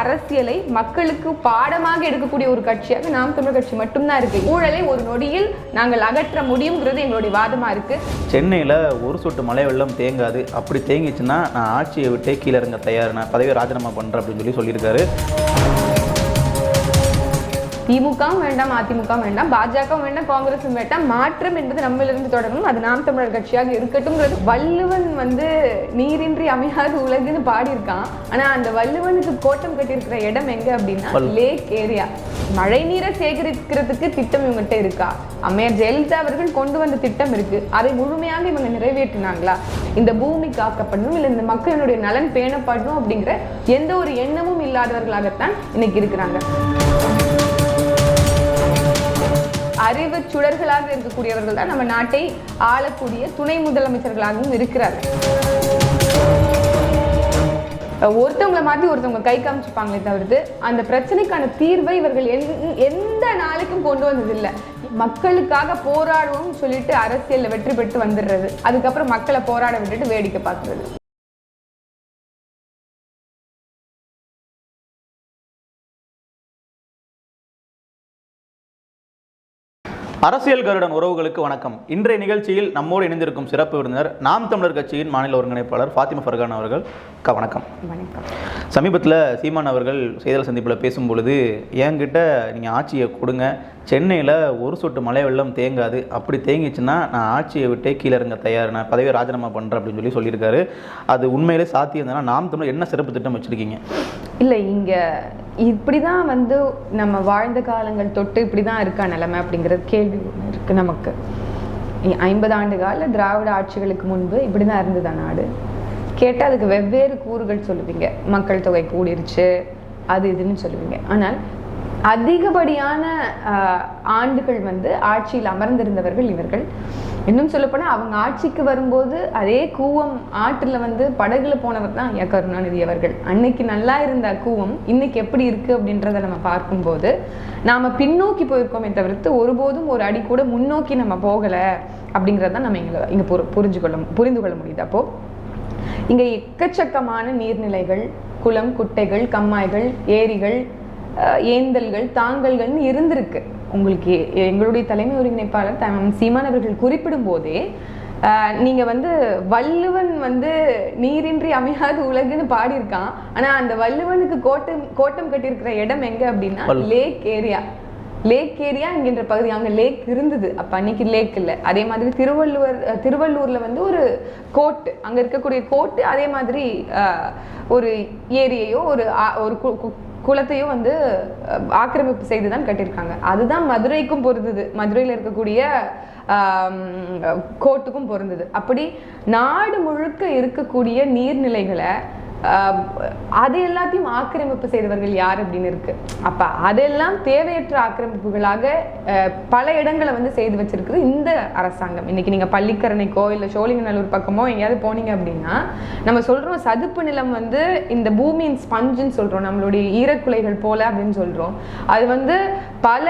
அரசியலை மக்களுக்கு பாடமாக எடுக்கக்கூடிய ஒரு கட்சியாக நாம் தமிழர் கட்சி மட்டும்தான் இருக்கு. ஊழலை ஒரு நொடியில் நாங்கள் அகற்ற முடியுங்கிறது எங்களுடைய வாதமா இருக்கு. சென்னையில் ஒரு சொட்டு மழை வெள்ளம் தேங்காது. அப்படி தேங்கிச்சுன்னா நான் ஆட்சியை விட்டே கீழே இறங்க தயார். நான் பதவியை ராஜினாமா பண்ணுறேன் அப்படின்னு சொல்லி சொல்லியிருக்காரு. திமுகவும் வேண்டாம் அதிமுகவும் வேண்டாம் பாஜகவும் வேண்டாம் காங்கிரஸும் வேண்டாம். மாற்றம் என்பது நம்மிலிருந்து தொடங்கணும் அது நாம் தமிழர் கட்சியாக இருக்கட்டும்ங்கிறது வள்ளுவன் வந்து நீரின்றி அமையாது உலகுன்னு பாடியிருக்கான். ஆனா அந்த வள்ளுவனுக்கு கோட்டம் கட்டியிருக்கிற இடம் எங்க அப்படின்னா லேக் ஏரியா மழை நீரை சேகரிக்கிறதுக்கு திட்டம் இவங்ககிட்ட இருக்கா? அம்மையார் ஜெயலலிதா அவர்கள் கொண்டு வந்த திட்டம் இருக்கு. அதை முழுமையாக இவங்க நிறைவேற்றினாங்களா? இந்த பூமி காக்கப்படணும் இல்லை இந்த மக்களினுடைய நலன் பேணப்படணும் அப்படிங்கிற எந்த ஒரு எண்ணமும் இல்லாதவர்களாகத்தான் இன்னைக்கு இருக்கிறாங்க. அறிவு சுடர்களாக இருக்கக்கூடியவர்கள் தான் நம்ம நாட்டை ஆளக்கூடிய துணை முதலமைச்சர்களாகவும் இருக்கிறார்கள். ஒருத்தவங்களை மாத்தி ஒருத்தவங்க கை காமிச்சுப்பாங்களே தவிர்த்து அந்த பிரச்சனைக்கான தீர்வை இவர்கள் எந்- எந்த நாளைக்கும் கொண்டு வந்ததில்லை. மக்களுக்காக போராடுவோம்னு சொல்லிட்டு அரசியலில் வெற்றி பெற்று வந்துடுறது. அதுக்கப்புறம் மக்களை போராட விட்டுட்டு வேடிக்கை பார்க்கறது. அரசியல் கருடன் உறவுகளுக்கு வணக்கம். இன்றைய நிகழ்ச்சியில் நம்மோடு இணைந்திருக்கும் சிறப்பு விருந்தினர் நாம் தமிழர் கட்சியின் மாநில ஒருங்கிணைப்பாளர் ஃபாத்திமா ஃபர்கான் அவர்கள். வணக்கம். வணக்கம். சமீபத்தில் சீமான் அவர்கள் செய்தியாளர் சந்திப்பில் பேசும்பொழுது என்கிட்ட நீங்கள் ஆட்சியை கொடுங்க சென்னையில் ஒரு சொட்டு மழை வெள்ளம் தேங்காது. அப்படி தேங்கிச்சுன்னா நான் ஆட்சியை விட்டே கீழே இறங்க தயார். நான் பதவியை ராஜினாமா பண்ணுறேன் அப்படின்னு சொல்லி சொல்லியிருக்காரு. அது உண்மையிலே சாத்தியம் தானே? நாம் தமிழ் என்ன சிறப்பு திட்டம் வச்சுருக்கீங்க? இல்லை இங்க இப்படிதான் வந்து நம்ம வாழ்ந்த காலங்கள் தொட்டு இப்படி தான் இருக்கா நிலைமை அப்படிங்கிறது கேள்வி ஒன்று இருக்குது நமக்கு. ஐம்பது ஆண்டு கால திராவிட ஆட்சிகளுக்கு முன்பு இப்படிதான் இருந்ததா நாடு? கேட்டால் அதுக்கு வெவ்வேறு கூறுகள் சொல்லுவீங்க. மக்கள் தொகை கூடிருச்சு அது இதுன்னு சொல்லுவீங்க. ஆனால் அதிகப்படியான ஆஹ், ஆண்டுகள் வந்து ஆட்சியில் அமர்ந்திருந்தவர்கள் இவர்கள். இன்னும் சொல்லப்போனால் அவங்க ஆட்சிக்கு வரும்போது அதே கூவம் ஆற்றுல வந்து படகுல போனவர் தான் ஐயா கருணாநிதி அவர்கள். அன்னைக்கு நல்லா இருந்த கூவம் இன்னைக்கு எப்படி இருக்கு அப்படின்றத நம்ம பார்க்கும்போது நாம பின்னோக்கி போயிருக்கோமே தவிர்த்து ஒருபோதும் ஒரு அடி கூட முன்னோக்கி நம்ம போகலை அப்படிங்கறத நம்ம இங்க இங்க புரி- புரிஞ்சு கொள்ள புரிந்து கொள்ள முடியுது. அப்போ இங்கே எக்கச்சக்கமான நீர்நிலைகள் குளம் குட்டைகள் கம்மாய்கள் ஏரிகள் ஏந்தல்கள் தாங்கல்கள்னு இருந்திருக்கு. உங்களுக்கு எங்களுடைய தலைமை ஒருங்கிணைப்பாளர் சீமான் அவர்கள் குறிப்பிடும் போதே நீங்க வந்து வள்ளுவன் வந்து நீரின்றி அமையாது உலகுன்னு பாடியிருக்கான். ஆனா அந்த வள்ளுவனுக்கு கோட்டம் கோட்டம் கட்டியிருக்கிற இடம் எங்க அப்படின்னா லேக் ஏரியா லேக் ஏரியா என்கின்ற பகுதி அங்க லேக் இருந்தது. அப்ப அன்னைக்கு லேக் இல்லை. அதே மாதிரி திருவள்ளுவர் திருவள்ளூர்ல வந்து ஒரு கோட்டு அங்க இருக்கக்கூடிய கோட்டு அதே மாதிரி ஒரு ஏரியையோ ஒரு ஒரு குளத்தையும் வந்து ஆக்கிரமிப்பு செய்து தான் கட்டியிருக்காங்க. அதுதான் மதுரைக்கும் பொருந்தது. மதுரையில் இருக்கக்கூடிய கோட்டுக்கும் பொருந்தது. அப்படி நாடு முழுக்க இருக்கக்கூடிய நீர்நிலைகளை அது எல்லாத்தையும் ஆக்கிரமிப்பு செய்தவர்கள் யார் அப்படின்னு இருக்கு. அப்ப அதெல்லாம் தேவையற்ற ஆக்கிரமிப்புகளாக பல இடங்களை வந்து செய்து வச்சிருக்குது இந்த அரசாங்கம். இன்னைக்கு நீங்க பள்ளிக்கரணைக்கோ இல்ல சோழிங்கநல்லூர் பக்கமோ எங்கேயாவது போனீங்க அப்படின்னா நம்ம சொல்றோம் சதுப்பு நிலம் வந்து இந்த பூமியின் ஸ்பஞ்சுன்னு சொல்றோம் நம்மளுடைய ஈரக்குலைகள் போல அப்படின்னு சொல்றோம். அது வந்து பல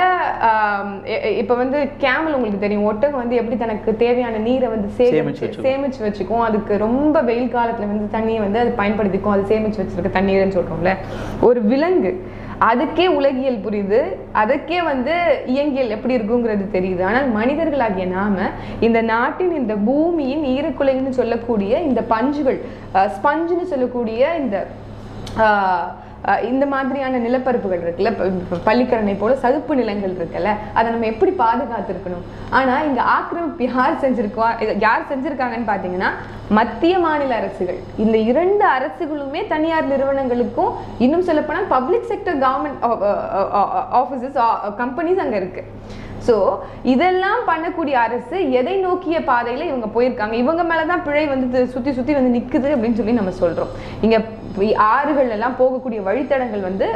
இப்ப வந்து கேமல் உங்களுக்கு தெரியும். ஒட்டகம் வந்து எப்படி தனக்கு தேவையான நீரை வந்து சேமிச்சு சேமிச்சு வச்சுக்கும். அதுக்கு ரொம்ப வெயில் காலத்துல வந்து தண்ணியை வந்து அது பயன்படுத்திக்கும். அது சேமிச்சு வச்சிருக்க தண்ணீர்னு சொல்றோம்ல. ஒரு விலங்கு. அதுக்கே உலகியல் புரியுது. அதுக்கே வந்து இயங்கியல் எப்படி இருக்குங்கிறது தெரியுது. ஆனால் மனிதர்களாகிய நாம இந்த நாட்டின் இந்த பூமியின் ஈரக்குலைன்னு சொல்லக்கூடிய இந்த பஞ்சுகள் ஸ்பஞ்சுன்னு சொல்லக்கூடிய இந்த ஆஹ், இந்த மாதிரியான நிலப்பரப்புகள் இருக்குல்ல ப- பள்ளிக்கரணை போல சதுப்பு நிலங்கள் இருக்குல்ல அதை நம்ம எப்படி பாதுகாத்திருக்கணும்? ஆனால் இங்கே ஆக்கிரமிப்பு யார் செஞ்சிருக்கா யார் செஞ்சிருக்காங்கன்னு பார்த்தீங்கன்னா மத்திய மாநில அரசுகள். இந்த இரண்டு அரசுகளுமே தனியார் நிறுவனங்களுக்கும் இன்னும் சொல்லப்போனால் public sector government offices companies அங்கே இருக்குது ஸோ இதெல்லாம் பண்ணக்கூடிய அரசு எதை நோக்கிய பாதையில் இவங்க போயிருக்காங்க? இவங்க மேலே தான் பிழை வந்து சுற்றி சுற்றி வந்து நிற்குது அப்படின்னு சொல்லி நம்ம சொல்கிறோம் இங்கே ஆறுகள் எல்லாம் போகக்கூடிய வழித்தடங்கள் வந்து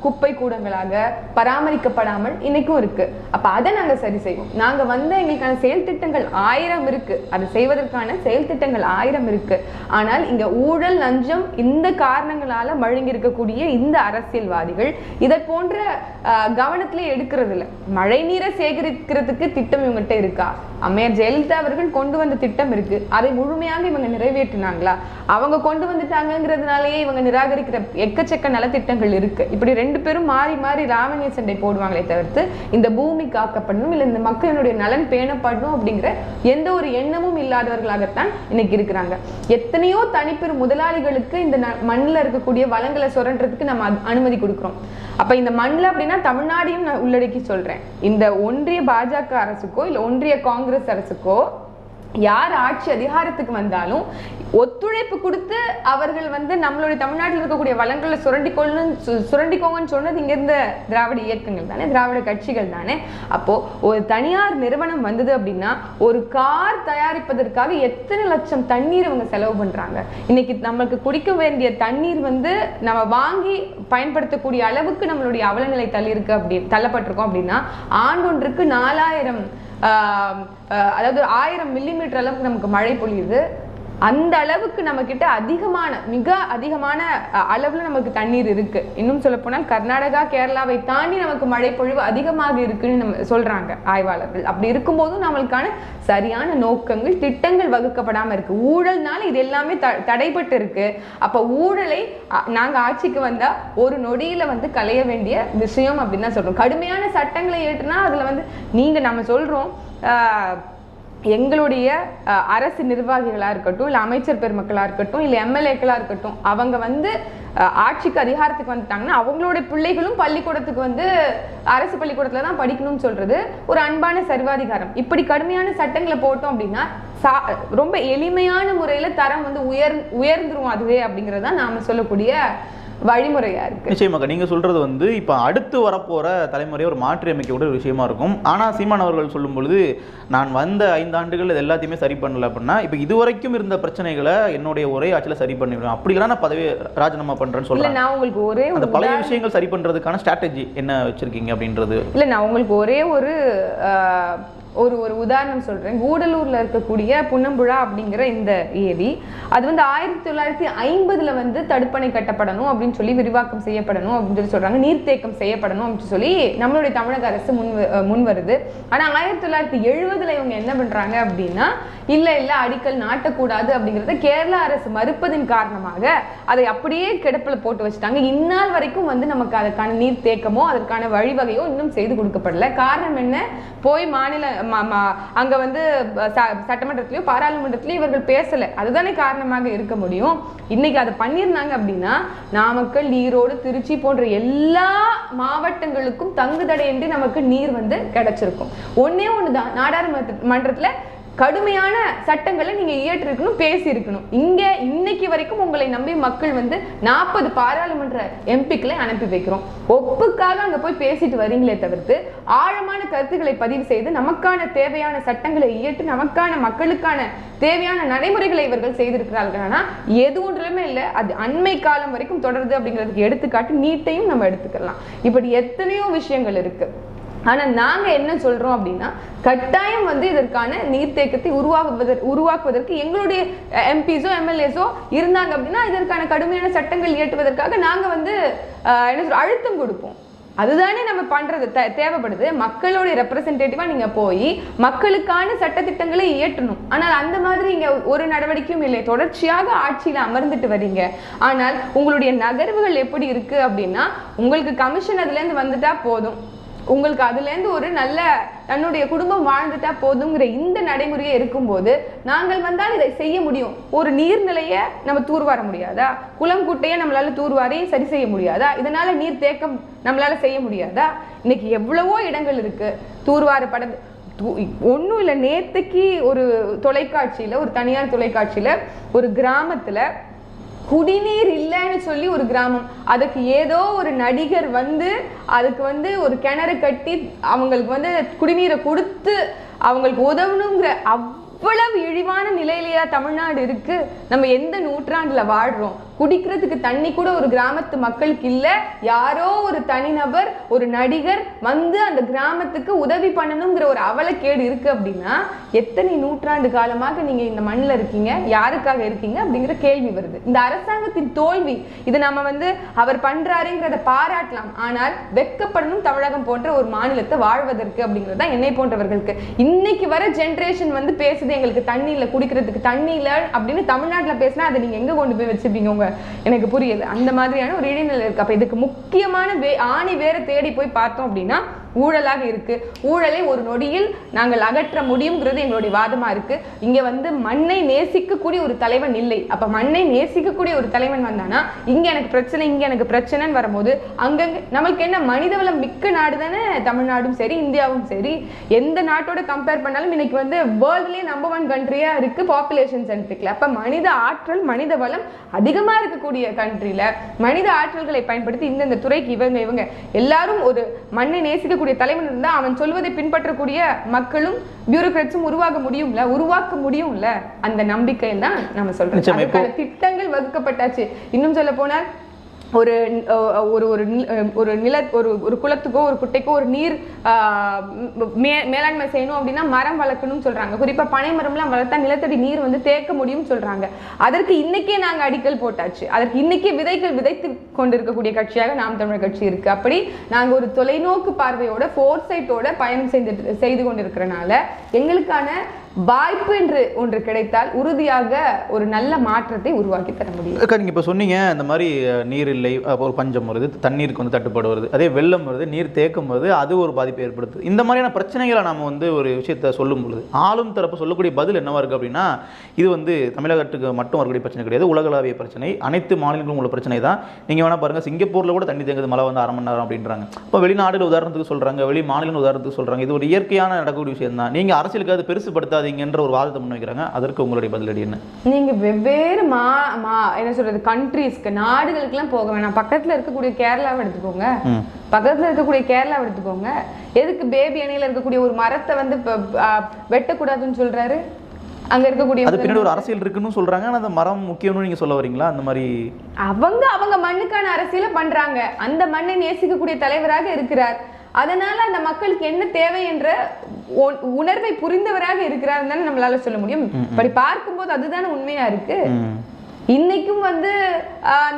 குப்பை கூடங்களாக பராமரிக்கப்படாமல் இன்னைக்கும் இருக்கு. அப்ப அதை நாங்க சரி செய்வோம். நாங்க வந்த எங்களுக்கான செயல் திட்டங்கள் ஆயிரம் இருக்கு. அதை செய்வதற்கான செயல் திட்டங்கள் ஆயிரம் இருக்கு. ஆனால் இங்க ஊழல் லஞ்சம் இந்த காரணங்களால மழுங்கி இருக்கக்கூடிய இந்த அரசியல்வாதிகள் இதை போன்ற ஆஹ், கவனத்திலே எடுக்கிறது இல்ல மழை நீரை சேகரிக்கிறதுக்கு திட்டம் இவங்ககிட்ட இருக்கா? அம்மையார் ஜெயலலிதா அவர்கள் கொண்டு வந்த திட்டம் இருக்கு. அதை முழுமையாக இவங்க நிறைவேற்றினாங்களா? அவங்க கொண்டு வந்துட்டாங்கிறது இருக்கிறதுனாலயே இவங்க நிராகரிக்கிற எக்கச்சக்க நலத்திட்டங்கள் இருக்கு. இப்படி ரெண்டு பேரும் மாறி மாறி ராவணிய சண்டை போடுவாங்களே தவிர்த்து இந்த பூமி காக்கப்படணும் இல்லை இந்த மக்களினுடைய நலன் பேணப்படணும் அப்படிங்கிற எந்த ஒரு எண்ணமும் இல்லாதவர்களாகத்தான் இன்னைக்கு இருக்கிறாங்க. எத்தனையோ தனிப்பெரும் முதலாளிகளுக்கு இந்த ந- மண்ணுல இருக்கக்கூடிய வளங்களை சுரண்டுறதுக்கு நம்ம அனுமதி கொடுக்குறோம். அப்ப இந்த மண்ணில் அப்படின்னா தமிழ்நாடையும் நான் உள்ளடக்கி சொல்றேன். இந்த ஒன்றிய பாஜக அரசுக்கோ இல்லை ஒன்றிய காங்கிரஸ் அரசுக்கோ யார் ஆட்சி அதிகாரத்துக்கு வந்தாலும் ஒத்துழைப்பு கொடுத்து அவர்கள் வந்து நம்மளுடைய தமிழ்நாட்டில் இருக்கக்கூடிய வளங்களை சுரண்டிக்கொள்ளணும் சு- சுரண்டிக்கோங்கன்னு சொன்னது இங்க இருந்த திராவிட இயக்கங்கள் தானே திராவிட கட்சிகள் தானே. அப்போ ஒரு தனியார் நிறுவனம் வந்தது அப்படின்னா ஒரு கார் தயாரிப்பதற்காக எத்தனை லட்சம் தண்ணீர் அவங்க செலவு பண்றாங்க. இன்னைக்கு நம்மளுக்கு குடிக்க வேண்டிய தண்ணீர் வந்து நம்ம வாங்கி பயன்படுத்தக்கூடிய அளவுக்கு நம்மளுடைய அவலநிலை தள்ளியிருக்கு அப்படி தள்ளப்பட்டிருக்கோம் அப்படின்னா ஆண்டொன்றுக்கு நாலாயிரம் அதாவது ஆயிரம் மில்லிமீட்டர் அளவுக்கு நமக்கு மழை பொழியுது. அந்த அளவுக்கு நம்ம கிட்ட அதிகமான மிக அதிகமான அளவில் நமக்கு தண்ணீர் இருக்கு. இன்னும் சொல்ல போனால் கர்நாடகா கேரளாவை தாண்டி நமக்கு மழைப்பொழிவு அதிகமாக இருக்குன்னு நம்ம சொல்றாங்க ஆய்வாளர்கள். அப்படி இருக்கும்போதும் நம்மளுக்கான சரியான நோக்கங்கள் திட்டங்கள் வகுக்கப்படாம இருக்கு. ஊழல்னால இது எல்லாமே த தடைபட்டு இருக்கு. அப்ப ஊழலை அ, ஆட்சிக்கு வந்தா ஒரு நொடியில வந்து களைய வேண்டிய விஷயம் அப்படின்னு தான் சொல்றோம். கடுமையான சட்டங்களை ஏற்றுனா அதுல வந்து நீங்க நம்ம சொல்றோம் ஆஹ், எங்களுடைய அரசு நிர்வாகிகளாக இருக்கட்டும் இல்லை அமைச்சர் பெருமக்களாக இருக்கட்டும் இல்லை எம்எல்ஏக்களாக இருக்கட்டும் அவங்க வந்து ஆட்சிக்கு அதிகாரத்துக்கு வந்துட்டாங்கன்னா அவங்களுடைய பிள்ளைகளும் பள்ளிக்கூடத்துக்கு வந்து அரசு பள்ளிக்கூடத்தில் தான் படிக்கணும்னு சொல்கிறது ஒரு அன்பான சர்வாதிகாரம். இப்படி கடுமையான சட்டங்களை போட்டோம் அப்படின்னா சா- ரொம்ப எளிமையான முறையில் தரம் வந்து உயர் உயர்ந்துரும் அதுவே அப்படிங்கிறது தான் நாம் சொல்லக்கூடிய வழிமுறையா இருக்கு. நிச்சயமாக. நீங்கள் சொல்கிறது வந்து இப்போ அடுத்து வரப்போகிற தலைமுறையை ஒரு மாற்றி அமைக்கக்கூடிய ஒரு விஷயமா இருக்கும். ஆனால் சீமான் அவர்கள் சொல்லும் பொழுது நான் வந்த ஐந்து ஆண்டுகள் இது எல்லாத்தையுமே சரி பண்ணல அப்படின்னா இப்போ இதுவரைக்கும் இருந்த பிரச்சனைகளை என்னுடைய ஒரே ஆட்சியில் சரி பண்ணிடுவேன். அப்படி இல்லைனா நான் பதவி ராஜினாமா பண்ணுறேன்னு சொல்கிறேன் நான் உங்களுக்கு ஒரே அந்த பழைய விஷயங்கள் சரி பண்ணுறதுக்கான ஸ்ட்ராட்டஜி என்ன வச்சுருக்கீங்க அப்படின்றது? இல்ல நான் உங்களுக்கு ஒரே ஒரு ஒரு ஒரு உதாரணம் சொல்கிறேன் கூடலூரில் இருக்கக்கூடிய புன்னம்புழா அப்படிங்கிற இந்த ஏரி அது வந்து ஆயிரத்தி தொள்ளாயிரத்தி ஐம்பதில் வந்து தடுப்பணை கட்டப்படணும் அப்படின்னு சொல்லி விரிவாக்கம் செய்யப்படணும் அப்படின்னு சொல்லி சொல்கிறாங்க நீர்த்தேக்கம் செய்யப்படணும் அப்படின்னு சொல்லி நம்மளுடைய தமிழக அரசு முன் வ- முன் வருது. ஆனால் ஆயிரத்தி தொள்ளாயிரத்தி எழுபதுல இவங்க என்ன பண்ணுறாங்க அப்படின்னா இல்லை இல்லை அடிக்கல் நாட்டக்கூடாது அப்படிங்கிறத கேரளா அரசு மறுப்பதின் காரணமாக அதை அப்படியே கிடப்பில் போட்டு வச்சுட்டாங்க. இந்நாள் வரைக்கும் வந்து நமக்கு அதற்கான நீர் தேக்கமோ அதற்கான வழிவகையோ இன்னும் செய்து கொடுக்கப்படல. காரணம் என்ன? போய் மாநில அங்க வந்து ச- பாராளுமன்றத்திலையும் இவர்கள் பேசல. அதுதானே காரணமாக இருக்க முடியும். இன்னைக்கு அதை பண்ணியிருந்தாங்க அப்படின்னா நாமக்கல் ஈரோடு திருச்சி போன்ற எல்லா மாவட்டங்களுக்கும் தங்கு தடையின்றி நமக்கு நீர் வந்து கிடைச்சிருக்கும். ஒண்ணே ஒண்ணுதான். நாடாளுமன்ற மன்றத்துல கடுமையான சட்டங்களை நீங்க இயற்றிருக்கணும் பேசியிருக்கணும். இங்க இன்னைக்கு வரைக்கும் உங்களை நம்பி மக்கள் வந்து நாற்பது பாராளுமன்ற எம்பிக்களை அனுப்பி வைக்கிறோம். ஒப்புக்காக அங்க போய் பேசிட்டு வரீங்களே தவிர்த்து ஆழமான கருத்துக்களை பதிவு செய்து நமக்கான தேவையான சட்டங்களை இயற்றி நமக்கான மக்களுக்கான தேவையான நடைமுறைகளை இவர்கள் செய்திருக்கிறார்கள். ஆனால் எது ஒன்றுமே இல்லை. அது அண்மை காலம் வரைக்கும் தொடருது அப்படிங்கிறதுக்கு எடுத்துக்காட்டு நீட்டையும் நம்ம எடுத்துக்கலாம். இப்படி எத்தனையோ விஷயங்கள் இருக்குது ஆனால் நாங்கள் என்ன சொல்கிறோம் அப்படின்னா கட்டாயம் வந்து இதற்கான நீர்த்தேக்கத்தை உருவாக்குவதற்கு உருவாக்குவதற்கு எங்களுடைய எம்பிஸோ எம்எல்ஏஸோ இருந்தாங்க அப்படின்னா இதற்கான கடுமையான சட்டங்கள் இயற்றுவதற்காக நாங்கள் வந்து என்ன சொல்ற அழுத்தம் கொடுப்போம். அதுதானே நம்ம பண்ணுறது தே- தேவைப்படுது. மக்களுடைய ரெப்ரசன்டேட்டிவாக நீங்கள் போய் மக்களுக்கான சட்டத்திட்டங்களை இயற்றணும். ஆனால் அந்த மாதிரி இங்கே ஒரு நடவடிக்கையும் இல்லை. தொடர்ச்சியாக ஆட்சியில் அமர்ந்துட்டு வர்றீங்க ஆனால் உங்களுடைய நகர்வுகள் எப்படி இருக்குது அப்படின்னா உங்களுக்கு கமிஷன் அதுலேருந்து வந்துட்டால் போதும். உங்களுக்கு அதுலேருந்து ஒரு நல்ல தன்னுடைய குடும்பம் வாழ்ந்துட்டா போதுங்கிற இந்த நடைமுறையே இருக்கும்போது நாங்கள் வந்தால் இதை செய்ய முடியும். ஒரு நீர்நிலையை நம்ம தூர்வார முடியாதா? குளம் குட்டையை நம்மளால தூர்வாரி சரி செய்ய முடியாதா? இதனால நீர் தேக்கம் நம்மளால செய்ய முடியாதா? இன்னைக்கு எவ்வளவோ இடங்கள் இருக்கு. தூர்வாரப்பட ஒன்றும் இல்லை நேற்றுக்கு ஒரு தொலைக்காட்சியில் ஒரு தனியார் தொலைக்காட்சியில் ஒரு கிராமத்தில் குடிநீர் இல்லைன்னு சொல்லி ஒரு கிராமம். அதுக்கு ஏதோ ஒரு நடிகர் வந்து அதுக்கு வந்து ஒரு கிணறு கட்டி அவங்களுக்கு வந்து குடிநீரை கொடுத்து அவங்களுக்கு உதவணுங்கிற அவ்வளவு இழிவான நிலையிலேயா தமிழ்நாடு இருக்கு. நம்ம எந்த நூற்றாண்டுல வாழ்றோம்? குடிக்கிறதுக்கு தண்ணி கூட ஒரு கிராமத்து மக்களுக்கு இல்லை. யாரோ ஒரு தனிநபர் ஒரு நடிகர் வந்து அந்த கிராமத்துக்கு உதவி பண்ணணுங்கிற ஒரு அவலக்கேடு இருக்குது அப்படின்னா எத்தனை நூற்றாண்டு காலமாக நீங்கள் இந்த மண்ணில் இருக்கீங்க? யாருக்காக இருக்கீங்க? அப்படிங்கிற கேள்வி வருது. இந்த அரசாங்கத்தின் தோல்வி இது நம்ம வந்து அவர் பண்ணுறாருங்கிறத பாராட்டலாம். ஆனால் வெட்கப்படணும் தமிழகம் போன்ற ஒரு மாநிலத்தை வாழ்வதற்கு அப்படிங்கிறது தான் என்னை போன்றவர்களுக்கு. இன்னைக்கு வர ஜென்ரேஷன் வந்து பேசுது எங்களுக்கு தண்ணி இல்லை குடிக்கிறதுக்கு தண்ணி இல்லை அப்படின்னு தமிழ்நாட்டில் பேசினா அதை நீங்கள் எங்கே கொண்டு போய் வச்சுருப்பீங்க உங்க எனக்கு புரியுது. அந்த மாதிரியான ஒரு இடைநிலை இருக்கு. அப்ப இதுக்கு முக்கியமான வே ஆணி வேற தேடி போய் பார்த்தோம் அப்படின்னா ஊழலாக இருக்கு. ஊழலை ஒரு நொடியில் நாங்கள் அகற்ற முடியுங்கிறது எங்களுடைய வாதமாக இருக்கு. இங்கே வந்து மண்ணை நேசிக்கக்கூடிய ஒரு தலைவன் இல்லை. அப்போ மண்ணை நேசிக்கக்கூடிய ஒரு தலைவன் வந்தானா இங்கே எனக்கு பிரச்சனை இங்கே எனக்கு பிரச்சனைன்னு வரும்போது அங்கங்கே நம்மளுக்கு என்ன மனிதவளம் மிக்க நாடு தானே? தமிழ்நாடும் சரி இந்தியாவும் சரி. எந்த நாட்டோட கம்பேர் பண்ணாலும் இன்னைக்கு வந்து வேர்ல்ட்லயே நம்பர் ஒன் கண்ட்ரியா இருக்கு பாப்புலேஷன் சென்ட்ரிக்கில் அப்போ மனித ஆற்றல் மனித வளம் அதிகமாக இருக்கக்கூடிய கண்ட்ரியில் மனித ஆற்றல்களை பயன்படுத்தி இந்தந்த துறைக்கு இவங்க இவங்க எல்லாரும் ஒரு மண்ணை நேசிக்கக்கூடிய தலைவன் இருந்தா அவன் சொல்வதை பின்பற்றக்கூடிய மக்களும் பியூரோக்ராட்ஸும் உருவாக முடியும்ல உருவாக்க முடியும்ல? அந்த நம்பிக்கையில் தான் நம்ம சொல்றோம் அதுக்கான திட்டங்கள் வகுக்கப்பட்டாச்சு. இன்னும் சொல்ல போனால் ஒரு ஒரு ஒரு ஒரு நில ஒரு ஒரு குளத்துக்கோ ஒரு குட்டைக்கோ ஒரு நீர் மே மேலாண்மை செய்யணும் அப்படின்னா மரம் வளர்க்கணும்னு சொல்கிறாங்க குறிப்பாக பனை மரம்லாம் வளர்த்தா நிலத்தடி நீர் வந்து தேக்க முடியும்னு சொல்கிறாங்க அதற்கு இன்றைக்கே நாங்கள் அடிக்கல் போட்டாச்சு. அதற்கு இன்றைக்கே விதைகள் விதைத்து கொண்டிருக்கக்கூடிய கட்சியாக நாம் தமிழர் கட்சி இருக்குது அப்படி நாங்கள் ஒரு தொலைநோக்கு பார்வையோட ஃபோர்சைட்டோட பயணம் செய்து செய்து கொண்டிருக்கிறனால எங்களுக்கான வாய்ப்பு என்று ஒன்று கிடைத்தால் உறுதியாக ஒரு நல்ல மாற்றத்தை உருவாக்கி தர முடியும். அக்கா நீங்கள் இப்போ சொன்னீங்க இந்த மாதிரி நீர் இல்லை ஒரு பஞ்சம் வருது தண்ணீருக்கு வந்து தட்டுப்பாடு வருது அதே வெள்ளம் வருது நீர் தேக்கம் வருது அது ஒரு பாதிப்பை ஏற்படுத்துது. இந்த மாதிரியான பிரச்சனைகளை நாம் வந்து ஒரு விஷயத்த சொல்லும் பொழுது ஆளும் தரப்பு சொல்லக்கூடிய பதில் என்னவாக இருக்குது அப்படின்னா இது வந்து தமிழகத்துக்கு மட்டும் வரக்கூடிய பிரச்சனை கிடையாது உலகளாவிய பிரச்சனை அனைத்து மாநிலங்களும் உள்ள பிரச்சனை தான். நீங்கள் வேணால் பாருங்க சிங்கப்பூரில் கூட தண்ணி தேங்குது மழை வந்து அரை மணி நேரம் அப்படின்றாங்க. இப்போ வெளிநாடுகள் உதாரணத்துக்கு சொல்கிறாங்க வெளி மாநிலம் உதாரணத்துக்கு சொல்கிறாங்க இது ஒரு இயற்கையான நடக்கக்கூடிய விஷயம் தான் நீங்கள் அரசியலுக்கு அது பெருசுபடுத்தாதீங்கன்ற ஒரு வாதத்தை முன்வைக்கிறாங்க அதற்கு உங்களுடைய பதிலடி என்ன? நீங்க வெவ்வேறு மா மா என்ன சொல்றது கண்ட்ரீஸ்க்கு நாடுகளுக்கெல்லாம் போக வேணாம். பக்கத்துல இருக்கக்கூடிய கேரளாவை எடுத்துக்கோங்க. பக்கத்துல இருக்கக்கூடிய கேரளாவை எடுத்துக்கோங்க. எதுக்கு பேபி அணையில இருக்கக்கூடிய ஒரு மரத்தை வந்து வெட்டக்கூடாதுன்னு சொல்றாரு? அங்க இருக்கக்கூடிய அது பின்னாடி ஒரு அரசியல் இருக்குன்னு சொல்றாங்க. ஆனா அந்த மரம் முக்கியம்னு நீங்க சொல்ல வரீங்களா? அந்த மாதிரி அவங்க அவங்க மண்ணுக்கான அரசியலை பண்றாங்க. அந்த மண்ணை நேசிக்கக்கூடிய தலைவராக இருக்கிறார். அதனால அந்த மக்களுக்கு என்ன தேவை என்ற உணர்வை புரிந்தவராக இருக்கிறார் தானே நம்மளால சொல்ல முடியும். அப்படி பார்க்கும்போது அதுதானே உண்மையா இருக்கு. இன்னைக்கும் வந்து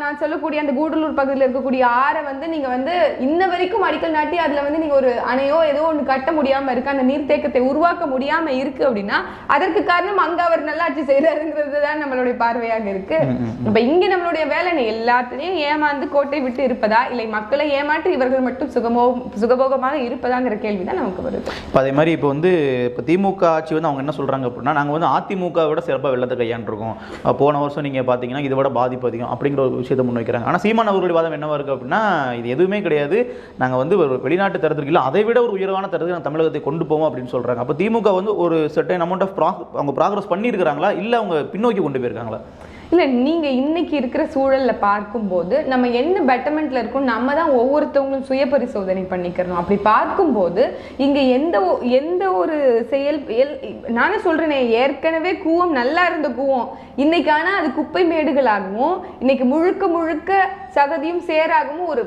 நான் சொல்லக்கூடிய அந்த கூடலூர் பகுதியில் இருக்கக்கூடிய ஆறை வந்து நீங்க வந்து இன்ன வரைக்கும் அடிக்கல் நாட்டி அதுல வந்து நீங்க ஒரு அணையோ ஏதோ ஒண்ணு கட்ட முடியாம இருக்கு. அந்த நீர்த்தேக்கத்தை உருவாக்க முடியாம இருக்கு அப்படின்னா அதற்கு காரணம் அங்க அவர் நல்லாட்சி செய்யறாருங்கிறது தான் நம்மளுடைய பார்வையாக இருக்கு. இப்ப இங்க நம்மளுடைய வேலை என்ன? எல்லாத்தையும் ஏமாந்து கோட்டை விட்டு இருப்பதா? இல்லை மக்களை ஏமாற்றி இவர்கள் மட்டும் சுகமோ சுகபோகமாக இருப்பதாங்கிற கேள்விதான் நமக்கு வருது. இப்போ அதே மாதிரி இப்போ வந்து இப்போ திமுக ஆட்சி வந்து அவங்க என்ன சொல்றாங்க அப்படின்னா நாங்க வந்து அதிமுக விட சிறப்பாக வெள்ளத்தை கையாண்டுருக்கோம். போன வருஷம் நீங்க பார்த்தீங்கன்னா இதை விட பாதிப்பு அதிகம் அப்படிங்கிற ஒரு விஷயத்தை முன்வைக்கிறாங்க. ஆனா சீமான் அவர்களுடைய வாதம் என்னவா இருக்குது அப்படின்னா இது எதுவுமே கிடையாது. நாங்கள் வந்து ஒரு வெளிநாட்டு தரத்துக்கு இல்லை அதை விட ஒரு உயர்வான தரத்துக்கு நாங்கள் தமிழகத்தை கொண்டு போவோம் அப்படின்னு சொல்றாங்க. அப்போ திமுக வந்து ஒரு certain அமௌண்ட் ஆஃப் அவங்க ப்ராக்ரஸ் பண்ணியிருக்கிறாங்களா? இல்லை அவங்க பின்னோக்கி கொண்டு போயிருக்காங்களா? இல்லை நீங்கள் இன்னைக்கு இருக்கிற சூழல்ல பார்க்கும்போது நம்ம என்ன பெட்டர்மெண்ட்டில் இருக்கோம் நம்ம தான் ஒவ்வொருத்தவங்களும் சுய பரிசோதனை பண்ணிக்கிறோம் அப்படி பார்க்கும்போது இங்கே எந்த ஒ- எந்த ஒரு செயல் எல்- நானே சொல்கிறேனே ஏற்கனவே கூவம் நல்லா இருந்த கூவம். இன்னைக்கு அது குப்பை மேடுகளாகவும் இன்னைக்கு முழுக்க முழுக்க சகதியும் சேராகவும் ஒரு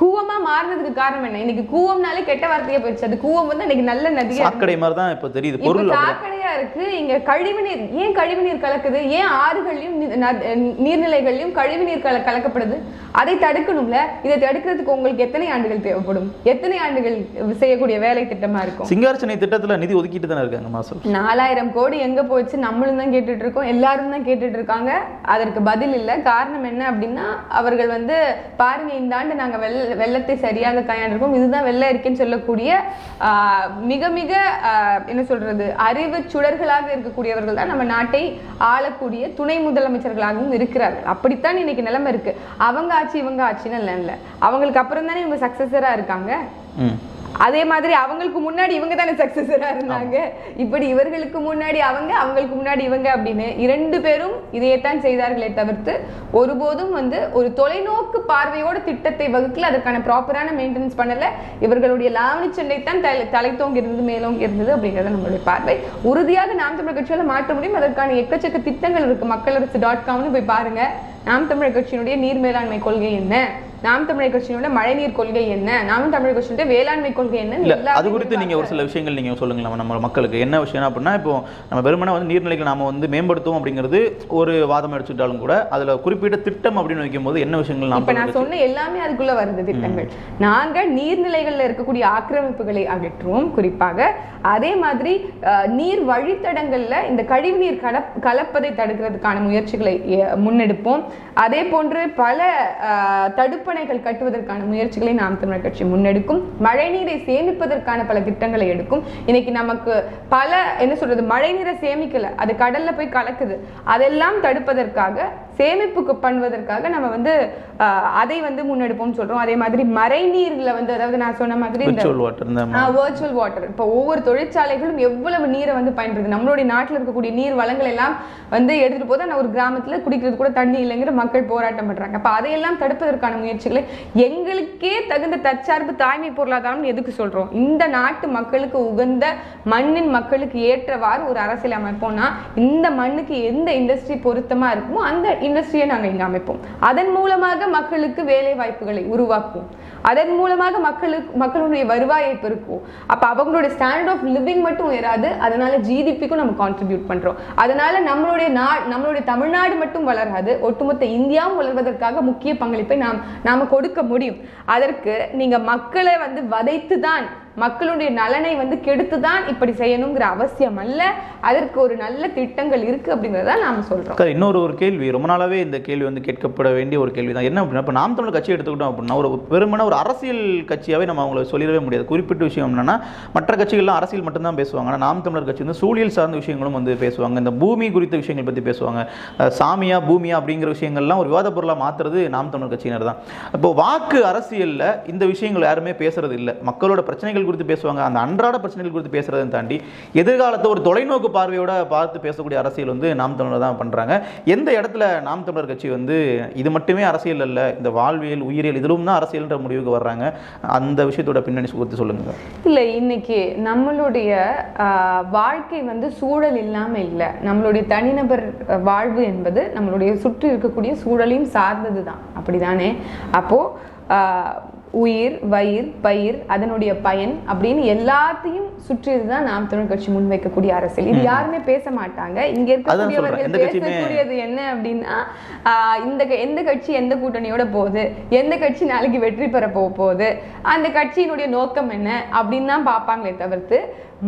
கூவமா மாறினதுக்கு காரணம் என்ன? இன்னைக்கு கூவம்னாலே கெட்ட வார்த்தையா போயிடுச்சு. அது கூவம் வந்து இன்னைக்கு நல்ல நதியா இருக்கு. சாக்கடை மாதிரி தான் இப்போ தெரியுது. பொருள். சாக்கடையா இருக்கு. இங்க கழிவுநீர் ஏன் கழிவுநீர் கலக்குது? ஏன் ஆறுகள்லயும் நீர்நிலைகள்லயும் கழிவுநீர் கல கலக்கப்படுது? அதை தடுக்கணும்ல? இதை தடுக்கிறதுக்கு உங்களுக்கு எத்தனை ஆண்டுகள் தேவைப்படும்? எத்தனை ஆண்டுகள் செய்யக்கூடிய வேலை திட்டமா இருக்கும்? சிங்கார்ச்சனை திட்டத்துல நிதி ஒதுக்கிட்டு தானே இருக்காங்க மாசம்? நாலாயிரம் கோடி எங்க போச்சு? நம்மளும் தான் கேட்டுட்டு இருக்கோம். எல்லாரும் தான் கேட்டுட்டு இருக்காங்க. அதற்கு பதில் இல்ல. காரணம் என்ன அப்படின்னா அவர்கள் வந்து பாருங்க இந்த ஆண்டு நாங்க வெள்ள வெள்ளத்தை சரியாக கையாண்டிருக்கோம். இதுதான் வெள்ளம் இருக்கேன்னு சொல்லக்கூடிய மிக மிக என்ன சொல்றது அறிவு சுடர்களாக இருக்கக்கூடியவர்கள் தான் நம்ம நாட்டை ஆளக்கூடிய துணை முதலமைச்சர்களாகவும் இருக்கிறார்கள். அப்படித்தான் இன்னைக்கு நிலைமை இருக்கு. அவங்க ஆட்சி இவங்க ஆட்சின்னு இல்லை இல்லை. அவங்களுக்கு அப்புறம் தானே இவங்க சக்சஸரா இருக்காங்க? அதே மாதிரி அவங்களுக்கு முன்னாடி இவங்க தானே சக்சஸரா இருந்தாங்க. இப்படி இவர்களுக்கு முன்னாடி அவங்க அவங்களுக்கு முன்னாடி இவங்க அப்படின்னு இரண்டு பேரும் இதையத்தான் செய்தார்களே தவிர்த்து ஒருபோதும் வந்து ஒரு தொலைநோக்கு பார்வையோட திட்டத்தை வகுக்கல அதற்கான ப்ராப்பரான மெயின்டெனன்ஸ் பண்ணல. இவர்களுடைய லாவணி சண்டை தான் தலை தலைத்தோங்கி இருந்தது மேலோங்கி இருந்தது அப்படிங்கிறது நம்மளுடைய பார்வை. உறுதியாக நாம் தமிழர் கட்சியால மாற்ற முடியும். அதற்கான எக்கச்சக்க திட்டங்கள் இருக்கு. மக்களரசு டாட் காம்னு போய் பாருங்க. நாம் தமிழர் கட்சியினுடைய நீர் மேலாண்மை கொள்கை என்ன? நாம் தமிழர் கட்சியினுடைய மழைநீர் கொள்கை என்ன? நாம் தமிழர் கட்சியினுடைய வேளாண்மை கொள்கை என்ன? இல்ல அது குறித்து நீங்க ஒரு சில விஷயங்கள் நீங்க சொல்லுங்களேன் நம்ம மக்களுக்கு. என்ன விஷயம் அப்படின்னா இப்போ நம்ம வெறுமனே வந்து நீர்நிலைகளை நாம வந்து மேம்படுத்துவோம் அப்படிங்கிறது ஒரு வாதம் எடுத்துட்டாலும் கூட அதுல குறிப்பிட்ட திட்டம் அப்படின்னு வைக்கும்போது என்ன விஷயங்கள் இப்ப நான் சொன்ன எல்லாமே அதுக்குள்ள வருது திட்டங்கள். நாங்க நீர்நிலைகள்ல இருக்கக்கூடிய ஆக்கிரமிப்புகளை அகற்றுவோம். குறிப்பாக அதே மாதிரி நீர் வழித்தடங்கள்ல இந்த கழிவுநீர் கலப் கலப்பதை தடுக்கிறதுக்கான முயற்சிகளை முன்னெடுப்போம். அதே போன்று பல அஹ், தடுப்பணைகள் கட்டுவதற்கான முயற்சிகளை நாம் தமிழர் கட்சி முன்னெடுக்கும். மழைநீரை சேமிப்பதற்கான பல திட்டங்களை எடுக்கும். இன்னைக்கு நமக்கு பல என்ன சொல்றது மழைநீரை சேமிக்கல. அது கடல்ல போய் கலக்குது. அதெல்லாம் தடுப்பதற்காக சேமிப்புக்கு பண்ணுவதற்காக நம்ம வந்து அதை வந்து முன்னெடுப்போம் சொல்றோம். அதே மாதிரி மறைநீர்ல வந்து அதாவது நான் சொன்ன மாதிரி இந்த விர்ச்சுவல் வாட்டர் இப்போ ஒவ்வொரு தொழிற்சாலைகளும் எவ்வளவு நீரை வந்து பயன்படுது. நம்மளுடைய நாட்டில் இருக்கக்கூடிய நீர் வளங்கள் எல்லாம் வந்து எடுத்துட்டு போது ஆனால் ஒரு கிராமத்துல குடிக்கிறது கூட தண்ணி இல்லைங்கிற மக்கள் போராட்டம் பண்றாங்க. அப்ப அதையெல்லாம் தடுப்பதற்கான முயற்சிகளை எங்களுக்கே தகுந்த தற்சார்பு தாய்மை பொருளாதாரம் எதுக்கு சொல்றோம்? இந்த நாட்டு மக்களுக்கு உகந்த மண்ணின் மக்களுக்கு ஏற்றவாறு ஒரு அரசியல் அமைப்போம்னா இந்த மண்ணுக்கு எந்த இண்டஸ்ட்ரி பொருத்தமா இருக்குமோ அந்த இண்டஸ்ட்ரியை நாங்கள் இங்கே அமைப்போம். அதன் மூலமாக மக்களுக்கு வேலை வாய்ப்புகளை உருவாக்குவோம். அதன் மூலமாக மக்களுக்கு மக்களுடைய வருவாயை பெருக்கும். அப்போ அவங்களுடைய ஸ்டாண்டர்ட் ஆஃப் லிவிங் மட்டும் உயராது அதனால ஜிடிபிக்கும் நம்ம கான்ட்ரிபியூட் பண்றோம். அதனால நம்மளுடைய நா நம்மளுடைய தமிழ்நாடு மட்டும் வளராது ஒட்டுமொத்த இந்தியாவும் வளர்வதற்காக முக்கிய பங்களிப்பை நாம் நாம கொடுக்க முடியும். அதற்கு நீங்க மக்களை வந்து வதைத்து தான் மக்களுடைய நலனை வந்து கெடுத்து தான் இப்படி செய்யணுங்கிற அவசியம் அல்ல. அதற்கு ஒரு நல்ல திட்டங்கள் இருக்கு அப்படிங்கிறத நாம சொல்றோம். இன்னொரு ஒரு கேள்வி. ரொம்ப நாளாவே இந்த கேள்வி வந்து கேட்கப்பட வேண்டிய ஒரு கேள்வி தான் என்ன அப்படின்னா இப்போ நாம் தமிழ் கட்சி எடுத்துக்கிட்டோம் அப்படின்னா ஒரு வெறுமனே ஒரு அரசியல் கட்சியாகவே நம்ம அவங்கள சொல்லிடவே முடியாது. குறிப்பிட்ட விஷயம் என்னென்னா மற்ற கட்சிகள்லாம் அரசியல் மட்டும்தான் பேசுவாங்க. ஆனால் நாம் தமிழர் கட்சி வந்து சூழியல் சார்ந்த விஷயங்களும் வந்து பேசுவாங்க. இந்த பூமி குறித்த விஷயங்கள் பற்றி பேசுவாங்க. சாமியா பூமியா அப்படிங்கிற விஷயங்கள்லாம் ஒரு விவாத பொருளாக மாற்றுறது நாம் தமிழர் கட்சியினர் தான். இப்போ வாக்கு அரசியலில் இந்த விஷயங்கள் யாருமே பேசுறது இல்லை. மக்களோட பிரச்சனைகள் குறித்து பேசுவாங்க. அந்த அன்றாட பிரச்சனைகள் குறித்து பேசுறதை தாண்டி எதிர்காலத்தை ஒரு தொலைநோக்கு பார்வையோட பார்த்து பேசக்கூடிய அரசியல் வந்து நாம் தமிழர் தான் பண்ணுறாங்க எந்த இடத்துல நாம் தமிழர் கட்சி வந்து இது மட்டுமே அரசியல் அல்ல இந்த வாழ்வியல் உயிரியல் இதிலும் தான் அரசியல்ன்ற முடிவுக்கு வர்றாங்க. அந்த விஷயத்தோட பின்னணி குறித்து சொல்லுங்க. இல்ல இன்னைக்கு நம்மளுடைய ஆஹ், வாழ்க்கை வந்து சூழல் இல்லாம இல்ல. நம்மளுடைய தனிநபர் வாழ்வு என்பது நம்மளுடைய சுற்றி இருக்கக்கூடிய சூழலையும் சார்ந்தது தான் அப்படிதானே? அப்போ ஆஹ், உயிர் வயிர் பயிர் அதனுடைய பயன் அப்படின்னு எல்லாத்தையும் சுற்றியது தான் நாம் தமிழ் கட்சி முன்வைக்கக்கூடிய அரசியல். இது யாருமே பேச மாட்டாங்க. இங்க. இருக்கக்கூடியவர்கள் பேசக்கூடியது என்ன அப்படின்னா இந்த எந்த கட்சி எந்த கூட்டணியோட போகுது? எந்த கட்சி நாளைக்கு வெற்றி பெற போக போகுது? அந்த கட்சியினுடைய நோக்கம் என்ன அப்படின்னு தான் பார்ப்பாங்களே தவிர்த்து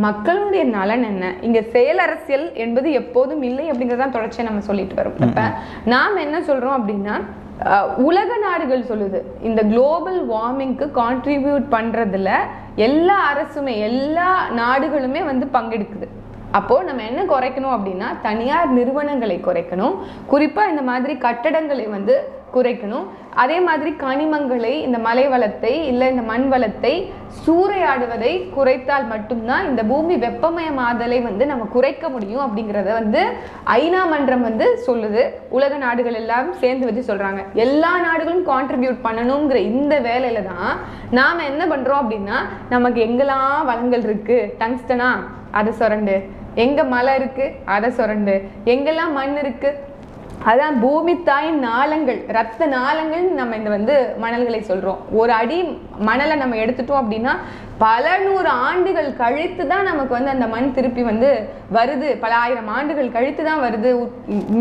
மக்களுடைய நலன் என்ன? இங்க செயல் அரசியல் என்பது எப்போதும் இல்லை அப்படிங்கறதான் தொடர்ச்சியா நம்ம சொல்லிட்டு வரோம். இப்ப நாம் என்ன சொல்றோம் அப்படின்னா உலக நாடுகள் சொல்லுது. இந்த குளோபல் வார்மிங்க்கு கான்ட்ரிபியூட் பண்ணுறதுல எல்லா அரசுமே எல்லா நாடுகளுமே வந்து பங்கெடுக்குது. அப்போ நம்ம என்ன குறைக்கணும் அப்படின்னா தனியார் நிறுவனங்களை குறைக்கணும். குறிப்பா இந்த மாதிரி கட்டடங்களை வந்து குறைக்கணும். அதே மாதிரி கனிமங்களை இந்த மலை வளத்தை இல்லை இந்த மண் வளத்தை சூறையாடுவதை குறைத்தால் மட்டும்தான் இந்த பூமி வெப்பமயமாதலை வந்து நம்ம குறைக்க முடியும் அப்படிங்கிறத வந்து ஐநா மன்றம் வந்து சொல்லுது. உலக நாடுகள் எல்லாம் சேர்ந்து வச்சு சொல்கிறாங்க எல்லா நாடுகளும் கான்ட்ரிபியூட் பண்ணணுங்கிற இந்த வேலையில தான் நாம் என்ன பண்ணுறோம் அப்படின்னா நமக்கு எங்கெல்லாம் வளங்கள் இருக்குது டங்ஸ்டனா அதை சுரண்டு. எங்கே மலை இருக்குது அதை சுரண்டு. எங்கெல்லாம் மண் இருக்குது அதான் பூமி தாயின் நாளங்கள் ரத்த நாளங்கள் நம்ம இந்த வந்து மணல்களை சொல்றோம். ஒரு அடி மணலை நம்ம எடுத்துட்டோம் அப்படின்னா பல நூறு ஆண்டுகள் கழித்து தான் நமக்கு வந்து அந்த மண் திருப்பி வந்து வருது. பல ஆயிரம் ஆண்டுகள் கழித்து தான் வருது.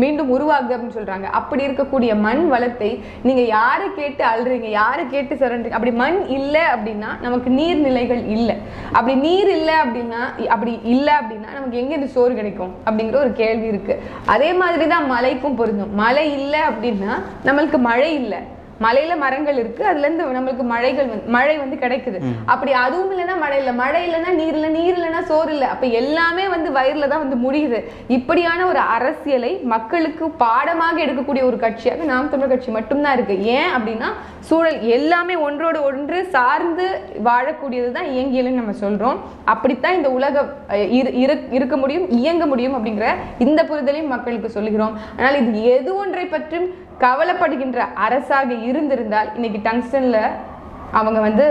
மீண்டும் உருவாகுது அப்படின்னு சொல்றாங்க. அப்படி இருக்கக்கூடிய மண் வளத்தை நீங்க யாரை கேட்டு அழுறீங்க? யாரை கேட்டு சுரண்டுறீங்க அப்படி மண் இல்லை அப்படின்னா நமக்கு நீர்நிலைகள் இல்லை. அப்படி நீர் இல்லை அப்படின்னா அப்படி இல்லை அப்படின்னா நமக்கு எங்க இருந்து சோறு கிடைக்கும்? அப்படிங்கிற ஒரு கேள்வி இருக்கு. அதே மாதிரி தான் மழைக்கும் பொருந்தும். மழை இல்லை அப்படின்னா நம்மளுக்கு மழை இல்லை. மலையில மரங்கள் இருக்கு. அதுல இருந்து நம்மளுக்கு மழைகள் வந்து மழை வந்து கிடைக்குது. அப்படி அதுவும் இல்லைன்னா மழை இல்லை. மழை இல்லைன்னா நீர் இல்லை நீர் இல்லைன்னா சோறு இல்லை. அப்ப எல்லாமே வந்து வயிறுல தான் வந்து முடியுது. இப்படியான ஒரு அரசியலை மக்களுக்கு பாடமாக எடுக்கக்கூடிய ஒரு கட்சியாக நாம் தமிழர் கட்சி மட்டும்தான் இருக்கு. ஏன் அப்படின்னா சூழல் எல்லாமே ஒன்றோடு ஒன்று சார்ந்து வாழக்கூடியது தான் இயங்கியல்னு நம்ம சொல்றோம். அப்படித்தான் இந்த இரு- இருக்க முடியும் இயங்க முடியும் அப்படிங்கிற இந்த புரிதலையும் மக்களுக்கு சொல்லுகிறோம். ஆனால் இது எது ஒன்றை பற்றும் கவலைப்படுகின்ற அரசாக இருந்திருந்தால் இன்னைக்கு டங்ஸ்டனில் அவங்க வந்து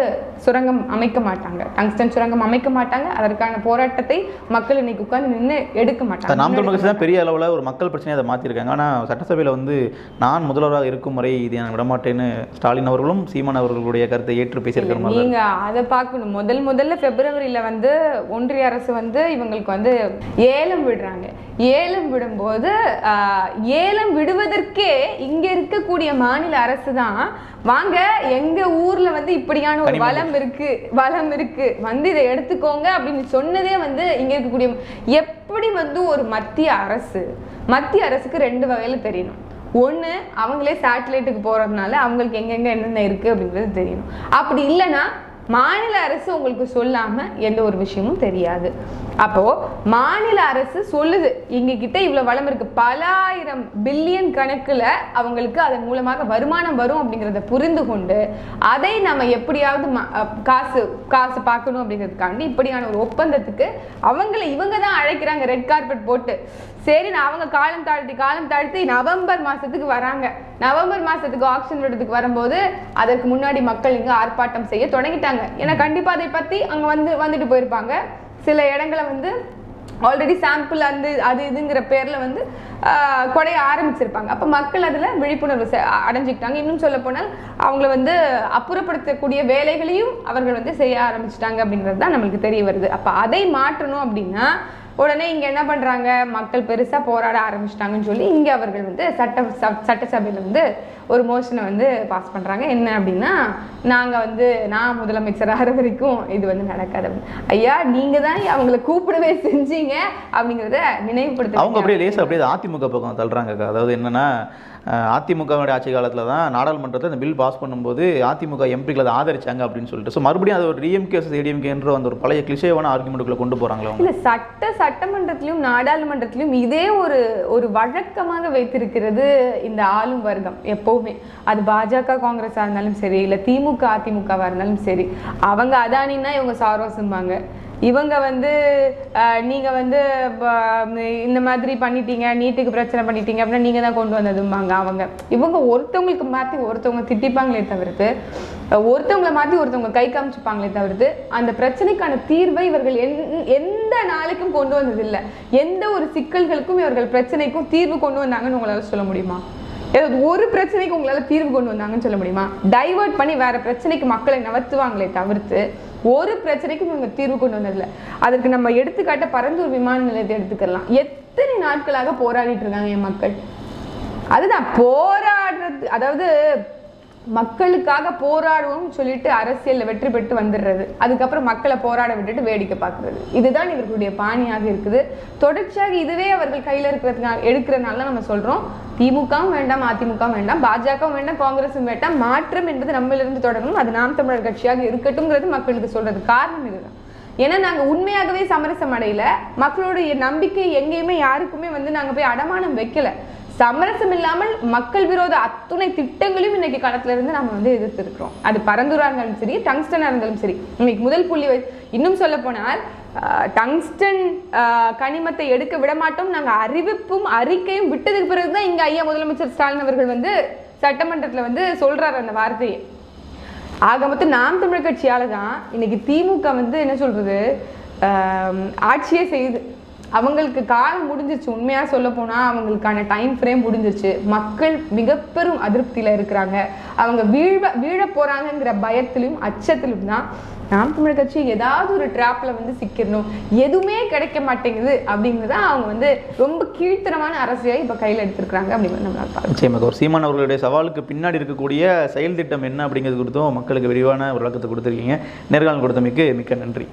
சுரங்கம் அமைக்க மாட்டாங்க. டங்ஸ்டன் சுரங்கம் அமைக்க மாட்டாங்க. அதற்கான போராட்டத்தை மக்கள் இன்னைக்கு உட்கார்ந்து நின்று எடுக்க மாட்டாங்க. நாம் தமிழ் கட்சி தான் பெரிய அளவில் ஒரு மக்கள் பிரச்சனையை அதை மாற்றிருக்காங்க ஆனால் சட்டசபையில் வந்து நான் முதல்வராக இருக்கும் வரை இது நான் விடமாட்டேன்னு ஸ்டாலின் அவர்களும் சீமான் அவர்களுடைய கருத்தை ஏற்று பேசியிருக்கிற மாதிரி நீங்க அதை பார்க்கணும். முதல் முதல்ல பிப்ரவரியில வந்து ஒன்றிய அரசு வந்து இவங்களுக்கு வந்து ஏலம் விடுறாங்க. ஏலம் விடும்போது ஏலம் விடுவதற்கே இங்க இருக்கக்கூடிய மாநில அரசு தான் வாங்க எங்க ஊர்ல வந்து இப்படியான ஒரு கனிமொழி. வளம் இருக்கு வளம் இருக்கு. வந்து இதை எடுத்துக்கோங்க அப்படின்னு சொன்னதே வந்து இங்க இருக்கக்கூடிய எப்படி வந்து ஒரு மத்திய அரசு மத்திய அரசுக்கு ரெண்டு வகையில தெரியணும். ஒண்ணு அவங்களே சேட்டலைட்டுக்கு போறதுனால அவங்களுக்கு எங்கெங்கே என்னென்ன இருக்கு அப்படிங்கிறது தெரியணும். அப்படி இல்லைன்னா மாநில அரசு உங்களுக்கு சொல்லாம எந்த ஒரு விஷயமும் தெரியாது. அப்போ மாநில அரசு சொல்லுது எங்க கிட்ட இவ்வளவு வளம் இருக்கு. பல ஆயிரம் பில்லியன் கணக்குல அவங்களுக்கு அதன் மூலமாக வருமானம் வரும் அப்படிங்கிறத புரிந்து கொண்டு அதை நம்ம எப்படியாவது ம- காசு காசு பார்க்கணும் அப்படிங்கிறதுக்காண்டி இப்படியான ஒரு ஒப்பந்தத்துக்கு அவங்கள இவங்க தான் அழைக்கிறாங்க. ரெட் கார்பெட் போட்டு. சரி நான் அவங்க காலம் தாழ்த்தி காலம் தாழ்த்தி நவம்பர் மாசத்துக்கு வராங்க. நவம்பர் மாசத்துக்கு ஆக்ஷன் விடுறதுக்கு வரும்போது அதற்கு முன்னாடி மக்கள் இங்க ஆர்ப்பாட்டம் செய்ய தொடங்கிட்டாங்க. ஏன்னா கண்டிப்பா அதை பத்தி அங்க வந்து வந்துட்டு போயிருப்பாங்க. சில இடங்களை வந்து ஆல்ரெடி சாம்பிள் அந்த அது இதுங்கிற பேரில் வந்து குறைய ஆரம்பிச்சிருப்பாங்க. அப்போ மக்கள் அதில் விழிப்புணர்வு செ- அடைஞ்சுக்கிட்டாங்க. இன்னும் சொல்ல போனால் அவங்கள வந்து அப்புறப்படுத்தக்கூடிய வேலைகளையும் அவர்கள் வந்து செய்ய ஆரம்பிச்சிட்டாங்க அப்படிங்கிறது தான் நம்மளுக்கு தெரிய வருது. அப்போ அதை மாற்றணும் அப்படின்னா உடனே இங்க என்ன பண்றாங்க? மக்கள் பெருசா போராட ஆரம்பிச்சிட்டாங்கன்னு சொல்லி இங்க அவர்கள் வந்து சட்ட சட்டசபையில் வந்து ஒரு மோஷனை வந்து பாஸ் பண்றாங்க. என்ன அப்படின்னா நாங்க வந்து நான் முதலமைச்சர் ஆகிற வரைக்கும் இது வந்து நடக்காது. ஐயா நீங்க தான் அவங்கள கூப்பிடவே செஞ்சீங்க அப்படிங்கிறத நினைவுபடுத்த அவங்க அப்படியே லேசாக அப்படியே அதிமுக பக்கம் தள்ளுறாங்க அதாவது என்னன்னா அதிமுகவுடைய ஆட்சி காலத்தில் தான் நாடாளுமன்றத்தில் இந்த பில் பாஸ் பண்ணும்போது அதிமுக எம்பிக்கள் அதை ஆதரிச்சாங்க அப்படின்னு சொல்லிட்டு. ஸோ மறுபடியும் அது ஒரு டிஎம்கே ஏடிஎம்கேன்ற அந்த ஒரு பழைய கிளிஷேவான ஆர்குமெண்ட்டுக்குள்ள கொண்டு போகிறாங்களோ இல்லை சட்ட சட்டமன்றத்திலும் நாடாளுமன்றத்திலும் இதே ஒரு ஒரு வழக்கமாக வைத்திருக்கிறது இந்த ஆளும் வர்க்கம் எப்பவுமே. அது பாஜக காங்கிரஸா இருந்தாலும் சரி இல்ல திமுக அதிமுகவா இருந்தாலும் சரி. அவங்க அதானின்னா இவங்க சாரோசம்பாங்க இவங்க வந்து நீங்கள் வந்து ப- இந்த மாதிரி பண்ணிட்டீங்க நீட்டுக்கு பிரச்சனை பண்ணிட்டீங்க அப்படின்னா நீங்கள் தான் கொண்டு வந்ததும்பாங்க அவங்க. இவங்க ஒருத்தவங்களுக்கு மாற்றி ஒருத்தவங்க திட்டிப்பாங்களே தவிர்த்து ஒருத்தவங்களை மாற்றி ஒருத்தவங்க கை காமிச்சுப்பாங்களே தவிர்த்து அந்த பிரச்சனைக்கான தீர்வை இவர்கள் எந்- எந்த நாளுக்கும் கொண்டு வந்ததில்லை. எந்த ஒரு சிக்கல்களுக்கும் இவர்கள் பிரச்சனைக்கும் தீர்வு கொண்டு வந்தாங்கன்னு உங்களால் சொல்ல முடியுமா? ஏதாவது ஒரு பிரச்சனைக்கு உங்களால் தீர்வு கொண்டு வந்தாங்கன்னு சொல்ல முடியுமா? டைவர்ட் பண்ணி வேற பிரச்சனைக்கு மக்களை நகர்த்துவாங்களே தவிர்த்து ஒரு பிரச்சனைக்கும் இவங்க தீர்வு கொண்டு வந்ததில்லை. அதற்கு நம்ம எடுத்துக்காட்ட பரந்தூர் விமான நிலையத்தை எடுத்துக்கலாம். எத்தனை நாட்களாக போராடிட்டு இருக்காங்க என் மக்கள்? அதுதான் போராடுறது அதாவது மக்களுக்காக போராடுவோம்னு சொல்லிட்டு அரசியல்ல வெற்றி பெற்று வந்துடுறது. அதுக்கப்புறம் மக்களை போராட விட்டுட்டு வேடிக்கை பார்க்கறது. இதுதான் இவர்களுடைய பாணியாக இருக்குது. தொடர்ச்சியாக இதுவே அவர்கள் கையில இருக்கிறதுனால எடுக்கிறதுனால நம்ம சொல்றோம். திமுகவும் வேண்டாம் அதிமுகவும் வேண்டாம் பாஜகவும் வேண்டாம் காங்கிரஸும் வேண்டாம். மாற்றம் என்பது நம்மளிருந்து தொடரணும். அது நாம் தமிழர் கட்சியாக இருக்கட்டும்ங்கிறது மக்களுக்கு சொல்றது காரணம் இதுதான். ஏன்னா நாங்கள் உண்மையாகவே சமரசம் அடையில. மக்களுடைய நம்பிக்கை எங்கேயுமே யாருக்குமே வந்து நாங்கள் போய் அடமானம் வைக்கல. சமரசம் இல்லாமல் மக்கள் விரோத அத்துணை திட்டங்களையும் இன்னைக்கு களத்துல இருந்து நம்ம வந்து எதிர்த்து இருக்கிறோம் அது பரந்துரா இருந்தாலும் சரி டங்ஸ்டனா இருந்தாலும் சரி. இன்னைக்கு முதல் புள்ளி வை இன்னும் சொல்ல போனால் டங்ஸ்டன் கனிமத்தை எடுக்க விட மாட்டோம் அறிவிப்பும் அறிக்கையும் விட்டதுக்கு பிறகுதான் இங்க ஐயா முதலமைச்சர் ஸ்டாலின் அவர்கள் வந்து சட்டமன்றத்தில் வந்து சொல்றாரு அந்த வார்த்தையை. ஆக மொத்தம் நாம் தமிழர் கட்சியால் தான் இன்னைக்கு திமுக வந்து என்ன சொல்றது ஆட்சியே செய்யுது. அவங்களுக்கு காலம் முடிஞ்சிச்சு உண்மையா சொல்ல போனா அவங்களுக்கான டைம் ஃப்ரேம் முடிஞ்சிச்சு மக்கள் மிக பெரும் அதிருப்தியில இருக்கிறாங்க. அவங்க வீழ வீழ போறாங்கங்கிற பயத்திலும் அச்சத்திலும் தான் நாம் தமிழர் கட்சி ஏதாவது ஒரு ட்ராப்பில் வந்து சிக்கிடணும் எதுவுமே கிடைக்க மாட்டேங்குது அப்படிங்கிறத அவங்க வந்து ரொம்ப கீழ்த்தரமான அரசியலை இப்போ கையில் எடுத்திருக்கிறாங்க அப்படிங்கிறது நிச்சயமாக. ஒரு சீமான் அவர்களுடைய சவாலுக்கு பின்னாடி இருக்கக்கூடிய செயல் திட்டம் என்ன அப்படிங்கிறது கொடுத்தும் மக்களுக்கு விரிவான ஒரு விளக்கத்தை கொடுத்துருக்கீங்க. நேர்காணல் கொடுத்தமைக்கு மிக்க நன்றி.